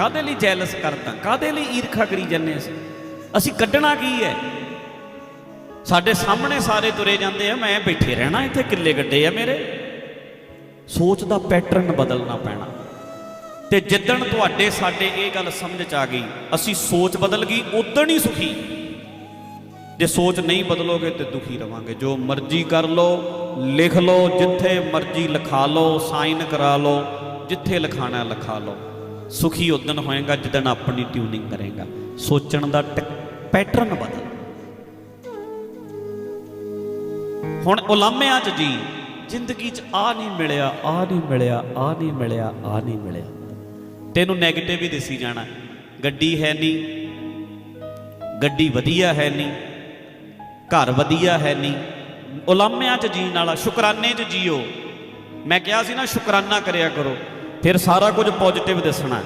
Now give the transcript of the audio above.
ਕਾਦੇ ਲਈ ਜੈਲਸ ਕਰਦਾ ਕਾਦੇ ਲਈ ਈਰਖਾ ਕਰੀ ਜੰਨੇ ਅਸੀਂ? ਅਸੀਂ ਕੱਢਣਾ ਕੀ ਹੈ? ਸਾਡੇ ਸਾਹਮਣੇ ਸਾਰੇ ਤੁਰੇ ਜਾਂਦੇ ਆ, ਮੈਂ ਬੈਠੇ ਰਹਿਣਾ ਇੱਥੇ, ਕਿੱਲੇ ਗੱਡੇ ਆ ਮੇਰੇ। ਸੋਚ ਦਾ ਪੈਟਰਨ ਬਦਲਣਾ ਪੈਣਾ। ਤੇ ਜਿੱਦਣ ਤੁਹਾਡੇ ਸਾਡੇ ਇਹ ਗੱਲ ਸਮਝ ਚ ਆ ਗਈ, ਅਸੀਂ ਸੋਚ ਬਦਲ ਗਈ, ਉਦਣ ਹੀ ਸੁਖੀ। ਜੇ ਸੋਚ ਨਹੀਂ ਬਦਲੋਗੇ ਤੇ ਦੁਖੀ ਰਵਾਂਗੇ। ਜੋ ਮਰਜ਼ੀ ਕਰ ਲਓ, ਲਿਖ ਲਓ, ਜਿੱਥੇ ਮਰਜ਼ੀ ਲਿਖਾ ਲਓ ਸਾਈਨ ਕਰਾ ਲਓ, ਜਿੱਥੇ ਲਿਖਾਣਾ ਲਿਖਾ ਲਓ। ਸੁਖੀ ਉਦਣ ਹੋਏਗਾ ਜਿੱਦਣ ਆਪਣੀ ਟਿਊਨਿੰਗ ਕਰੇਗਾ। ਸੋਚਣ ਦਾ ਪੈਟਰਨ ਬਦਲ। ਹੁਣ ਉਲਾਮਿਆਂ ਚ ਜੀ, ਜ਼ਿੰਦਗੀ ਚ ਆ ਨਹੀਂ ਮਿਲਿਆ, ਆ ਨਹੀਂ ਮਿਲਿਆ, ਆ ਨਹੀਂ ਮਿਲਿਆ, ਆ ਨਹੀਂ ਮਿਲਿਆ। ਤੈਨੂੰ 네ਗੇਟਿਵ ਹੀ ਦਿਸੀ ਜਾਣਾ। ਗੱਡੀ ਹੈ ਨਹੀਂ। ਗੱਡੀ ਵਧੀਆ ਹੈ ਨਹੀਂ। ਘਰ ਵਧੀਆ ਹੈ ਨਹੀਂ। ਉਲਾਮਿਆਂ ਚ ਜੀਣ ਵਾਲਾ, ਸ਼ੁਕਰਾਨੇ ਚ ਜੀਓ। ਮੈਂ ਕਿਹਾ ਸੀ ਨਾ, ਸ਼ੁਕਰਾਨਾ ਕਰਿਆ ਕਰੋ। ਫਿਰ ਸਾਰਾ ਕੁਝ ਪੋਜ਼ਿਟਿਵ ਦਿਸਣਾ